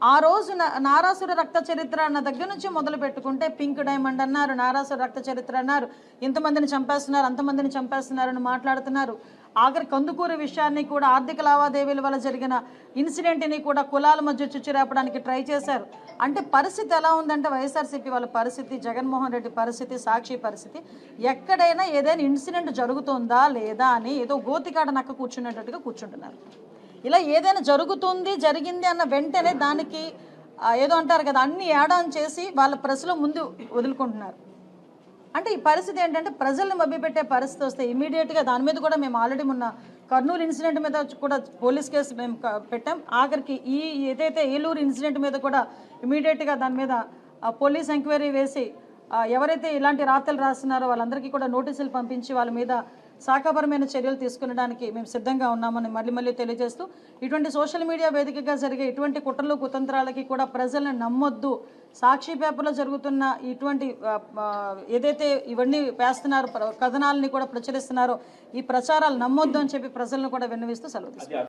ఆ రోజు నారాసుర రక్త చరిత్ర అన్న దగ్గర నుంచి మొదలు పెట్టుకుంటే పింక్ డైమండ్ అన్నారు నారాసుర రక్త చరిత్ర అన్నారు. ఇంతమందిని చంపేస్తున్నారు అంతమందిని చంపేస్తున్నారు అని మాట్లాడుతున్నారు. ఆఖరి కందుకూరు విషయాన్ని కూడా ఆర్థిక లావాదేవీల వల్ల జరిగిన ఇన్సిడెంట్ని కూడా కులాల మధ్య చుచ్చిరేపడానికి ట్రై చేశారు. అంటే పరిస్థితి ఎలా ఉందంటే వైఎస్ఆర్సీపీ వాళ్ళ పరిస్థితి జగన్మోహన్ రెడ్డి పరిస్థితి సాక్షి పరిస్థితి ఎక్కడైనా ఏదైనా ఇన్సిడెంట్ జరుగుతుందా లేదా అని ఏదో గోతికాడ నక్క కూర్చునేటట్టుగా కూర్చుంటున్నారు. ఇలా ఏదైనా జరుగుతుంది జరిగింది అన్న వెంటనే దానికి ఏదో అంటారు కదా అన్ని యాడాన్ చేసి వాళ్ళ ప్రెస్లో ముందు వదులుకుంటున్నారు. అంటే ఈ పరిస్థితి ఏంటంటే ప్రజల్ని మభ్యపెట్టే పరిస్థితి వస్తే ఇమీడియట్గా దాని మీద కూడా మేము ఆల్రెడీ మొన్న కర్నూలు ఇన్సిడెంట్ మీద కూడా పోలీస్ కేసు మేము పెట్టాం. ఆఖరికి ఈ ఏదైతే ఏలూరు ఇన్సిడెంట్ మీద కూడా ఇమీడియట్గా దాని మీద పోలీస్ ఎంక్వైరీ వేసి ఎవరైతే ఇలాంటి రాతలు రాస్తున్నారో వాళ్ళందరికీ కూడా నోటీసులు పంపించి వాళ్ళ మీద శాఖాపరమైన చర్యలు తీసుకునడానికి మేము సిద్ధంగా ఉన్నామని మళ్ళీ మళ్ళీ తెలియజేస్తూ ఇటువంటి సోషల్ మీడియా వేదికగా జరిగే ఇటువంటి కుట్రలు కుతంత్రాలకి కూడా ప్రజలను నమ్మొద్దు. సాక్షి పేపర్లో జరుగుతున్న ఇటువంటి ఏదైతే ఇవన్నీ వేస్తున్నారో ప్ర- కథనాలని కూడా ప్రచురిస్తున్నారో ఈ ప్రచారాలు నమ్మొద్దు అని చెప్పి ప్రజలను కూడా విన్నవిస్తూ సెలవు